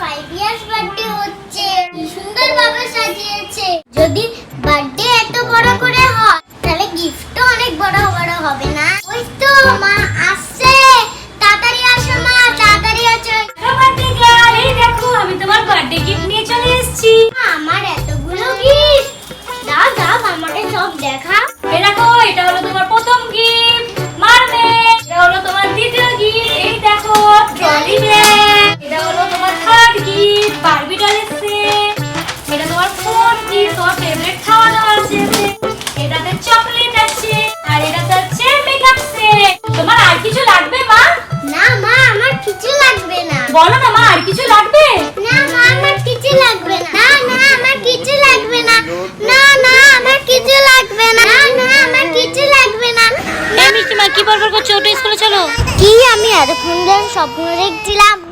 Five years birthday হচ্ছে। কি সুন্দর ভাবে সাজিয়েছে। যদি বার্থডে এত বড় করে হয় তাহলে গিফটও অনেক বড় বড় হবে না? ওই তো মা আসছে। তাড়াতাড়ি আসো মা তাড়াতাড়ি আসো। বার্থডে গার্ল এই দেখো আমি তোমার বার্থডে গিফট নিয়ে চলে এসেছি। আমার এতগুলো গিফট দাও দাও আমাকে সব দেখা বলো না মা আর কিছু লাগবে? না মা আমার কিছু লাগবে না। না না আমার কিছু লাগবে না। না না আমার কিছু লাগবে না। না না আমার কিছু লাগবে না। আমি মিষ্টি মা কি বলব করছ ওটা স্কুলে চলো। কি আমি এতক্ষণ ধরে স্বপ্ন দেখছিলাম।